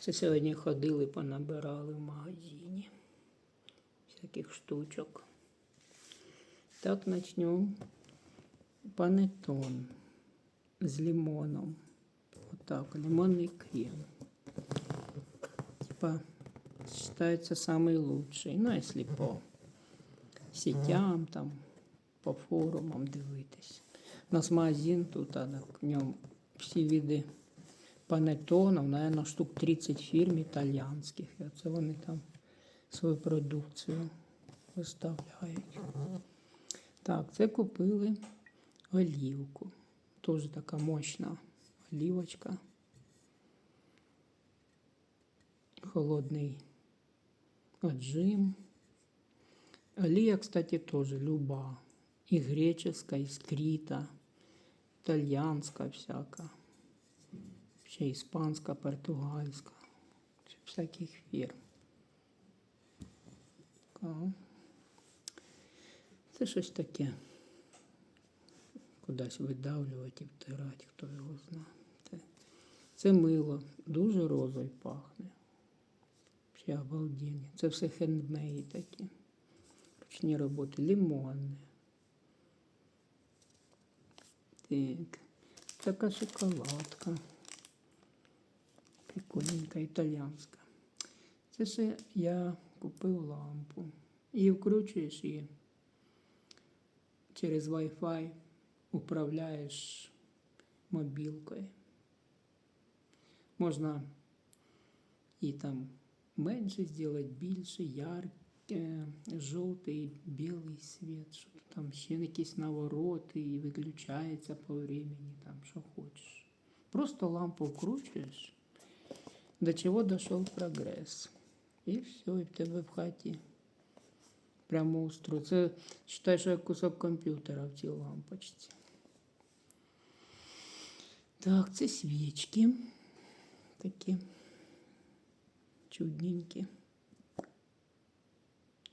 Це сьогодні ходили, понабирали в магазині всяких штучок. Так, начнем. Панетон з лимоном. Отак, лимонний крем. Типа, считается самый. Ну, если по сетям, там, по форумам дивитись. У нас магазин тут, а в ньому всі види панетонів, наверное, штук 30 фірм італійських. І оце вони там свою продукцію виставляють. Так, це купили олівку. Теж така мощна олівочка. Холодний отжим. Олія, кстати, тоже люба. И греческая, и скрита, итальянская всяка. Вообще испанская, португальская. Всяких фірм. Це щось таке. Кудись видавлювати і втирати, хто його знає. Це, мило, дуже розою пахне. Ще обалденні. Це все хендмейд такі. Ручні роботи, лимонне. Так. Така шоколадка. Прикольненька, італійська. Це ще я купив лампу. І вкручуєш її через Wi-Fi, управляєш мобілкою. Можна і там менше зробити, більше, ярке, жовтий, білий світ, що там ще якісь навороти і виключається по времени, там що хочеш. Просто лампу вкручуєш, до чого дійшов прогрес. І все, і в тебе в хаті прямо устро. Це вважай, що як кусок комп'ютера в цій лампочці. Так, це свічки. Такі чудненькі.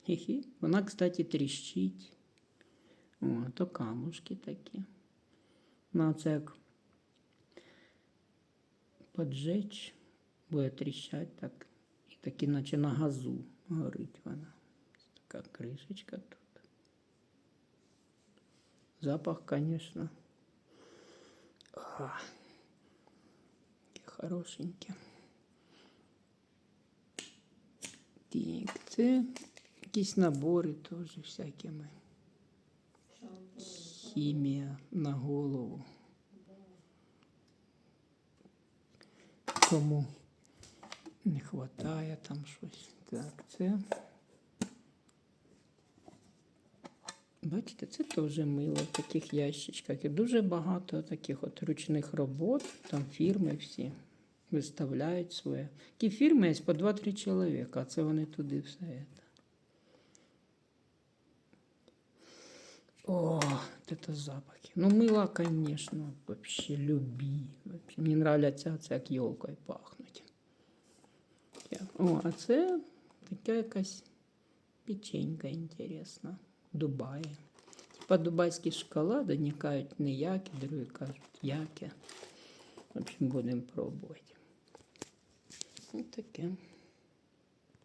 Хі-хі. Вона, кстати, тріщить. О, то камушки такі. Ну, це як поджечь, буде тріщать так. І такі, наче на газу горить вона. Така кришечка тут. Запах, конечно. А, таке хорошеньке. Так, це якісь набори теж всякими. Хімія на голову. Кому не вистачає там щось. Так, це. Бачите, це теж мило в таких ящичках. І дуже багато таких от ручних робот, там фірми всі виставляють своє. Такі фірми є по 2-3 чоловіка, а це вони туди все. це. О, это запахи. Ну, мыло, конечно, люби. Вообще, мені нравляться це як йолкою Так, О, а це така якась печенька інтересна. Дубаї. Типа дубайські шоколади, одні кажуть ніякі, другі кажуть яке. В общем, будемо пробувати. Ось таке.